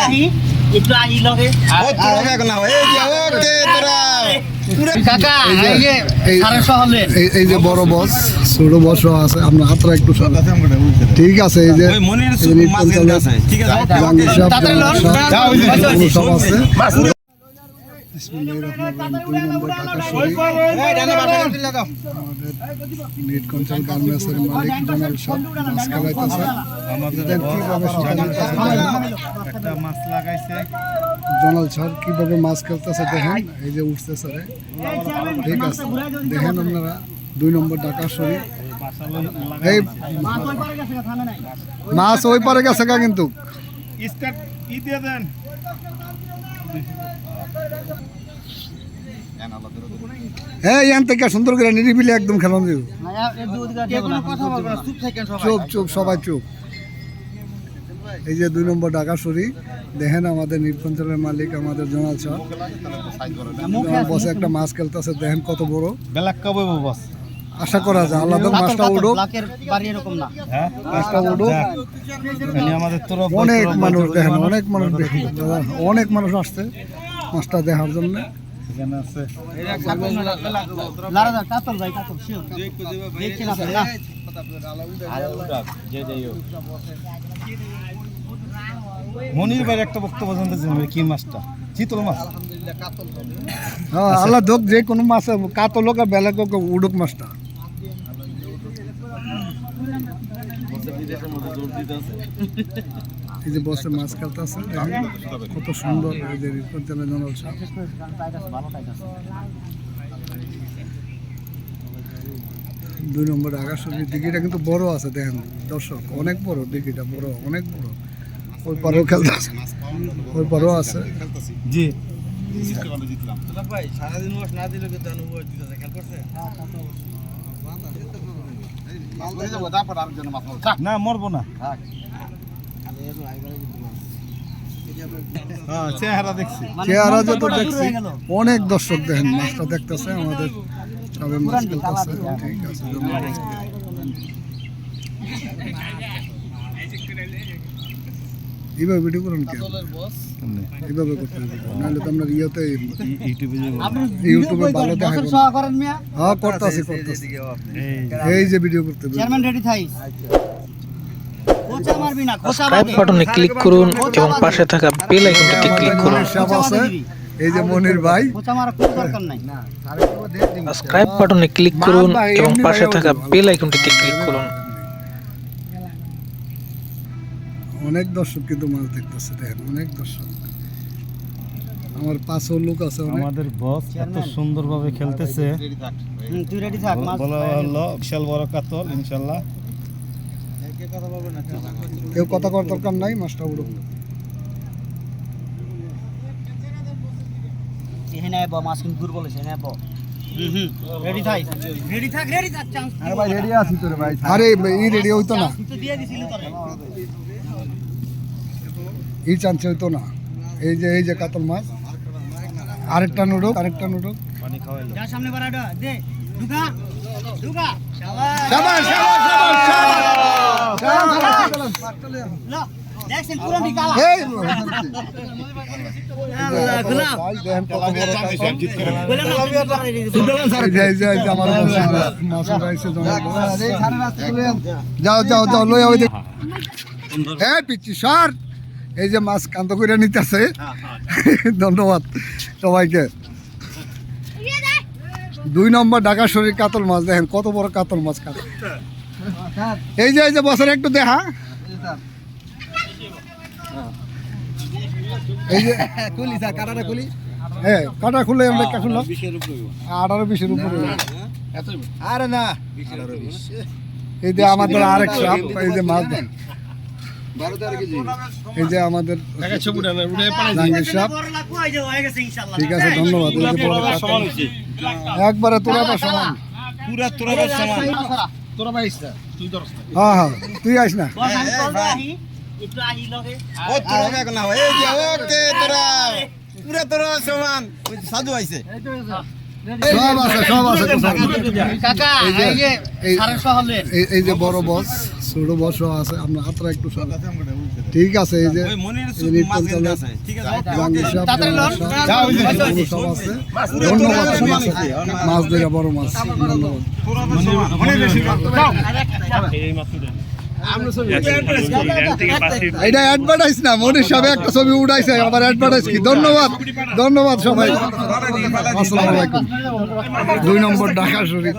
আহি একটু আহি লগে ও তোরা বেগ না এই যে ওকে তোরা কাকা এই যে এই- সাড়ে হলে এই এই যে বড় বস ছোট আছে আপনার হাতটা একটু। ঠিক আছে এই যে ঠিক আছে নিট কন্ট্রোল গার্মেন্টসের মালিক ডোনাল্ড সাহেব মাছ খাওয়াইতেছে আমাদের দেখেন কীভাবে একটা মাছ লাগাইছে। সাহেব কীভাবে মাছ খেলতেছে দেখেন। এই যে উঠতেছে রে ঠিক আছে। দেখেন আপনারা দুই নম্বর ঢাকা শরীফ। এই মাছ ওই পারে গেছে গা কিন্তু। স্টার্ট ই দিয়ে দেন। হ্যাঁ ইয়ান থেকে সুন্দর করে নিরিবিলি একদম দিব চুপ সবাই। চুপ চুপ সবাই চুপ। এই যে দুই নম্বর দেখেন আমাদের মালিক আমাদের জোনাল বসে একটা মাছ খেলতেছে দেখেন কত বড়। বস। আশা করা যায় আল্লাহ মাছটা না। হ্যাঁ? মাছটা অনেক মানুষ দেখেন অনেক মানুষ দেখেন। অনেক মানুষ আসছে। মাছটা দেখার জন্য। এখানে আছে। লারা কাতল ভাই কাতল শিওর দেখছেন আপনি না? মনির ভাইয়ের একটা বক্তব্য জানতে চাই কি মাছটা? চিতল মাছ? হ্যাঁ আল্লাহ যে কোনো মাছ কাতল হোক আর বেলা হোক উডুক মাছটা। এই যে বসে মাছ খেলতেছে দেখেন কত সুন্দর এই যে জনাল সাহেব। দুই নম্বর আকাশের দিঘিটা কিন্তু বড় আছে দেখেন দর্শক অনেক বড় দিঘিটা বড় অনেক বড়। ওই পারেও খেলতে আছে। ওই পারেও আছে। জি। না মরবো না। হ্যাঁ চেহারা দেখছি। চেহারা যত দেখছি অনেক দর্শক দেখেন মাছটা দেখতেছে আমাদের সবাই মাছ খেলতেছে ঠিক আছে। এইভাবে ভিডিও করুন কেন? এইভাবে করতে হবে নাহলে তো আপনার ইয়েতে ইউটিউবে ইউটিউবে ভালো দেখা করেন মিয়া। হ্যাঁ করতেছি করতেছি। এই যে ভিডিও করতে হবে। চেয়ারম্যান রেডি থাইস কোচা মারবি না কোচা সাবস্ক্রাইব বাটনে ক্লিক করুন এবং পাশে থাকা বেল আইকনটিতে ক্লিক করুন। আছে এই যে মনির ভাই। কোচা মারা কোনো দরকার নাই। সাবস্ক্রাইব বাটনে ক্লিক করুন এবং পাশে থাকা বেল আইকনটিতে ক্লিক করুন। অনেক দর্শক কিন্তু মাছ দেখতেছে দেখেন অনেক দর্শক। আমার পাঁচও লোক আছে আমাদের বস এত সুন্দরভাবে খেলতেছে। তুই রেডি থাক মাছ বলা হলো বিশাল বড় কাতল ইনশাল্লাহ। কেউ কথা করার দরকার নাই মাছটা উড়ুক। এখানে আইব মাছ কিন্তু দুর্বল হয়েছে এখানে আইব রেডি থাক। রেডি থাক রেডি থাক চান্স আরে ই রেডি হইতো না। তুই তো দিয়ে দিছিলি তোরে। এই চান্সে হইতো না। এই যে এই যে কাতল মাছ। আরেকটা নুডুক আরেকটা নুডুক পানি খাওয়াইলো যা সামনে বাড়াটা দে। ঢুকা ঢুকা শাবাশ শাবাশ, শাবাশ, ল দেখছেন পুরো নিকালা। এই, আল্লাহ গুলাম। ভাই, দেখেন কত বড় কাতল। বলে না এই যে, এই যে, এই যে আমার মাছ উঠাইছে জমাট করে। যাও যাও যাও লই ওই দেখ হ্যাঁ পিচ্ছি সর। এই যে মাছ কান্ত করে নিতেছে। ধন্যবাদ সবাইকে। দুই নম্বর ঢাকা শরীর কাতল মাছ দেখেন কত বড় কাতল মাছ কাতল। এই যে এই যে বছর একটু দেখা। এই যে কুলি স্যার কাটাটা কুলি। হ্যাঁ কাটা খুলে আমরা কা খুললাম। আঠারো বিশের উপরে আরে না। এই যে আমাদের আরেক সাপ এই যে মাছ। দেন এই যে আমাদের ঠিক আছে ধন্যবাদ। একবারে তোরা সমান। পুরা তোরা সমান হ্যাঁ হ্যাঁ তুই আইস না। বস আমি তোর আহি। একটু আহি লগে। ও তোরা বেগ না এই যে ওকে তোরা। পুরা তোরা সমান। ওই সাধু আইছে। সব আছে সব আছে এই যে বড় বস। ছোট বস আছে আপনার হাতটা একটু ঠিক আছে এই যে সব আছে ধন্যবাদ মাছ ধরে বড় মাছ। ধন্যবাদ। এটা অ্যাডভার্টাইজ না মনির সাহেব একটা ছবি উঠাইছে আবার অ্যাডভার্টাইজ কি? ধন্যবাদ ধন্যবাদ সবাই। আসসালামু আলাইকুম। দুই নম্বর ঢাকা শরীফ।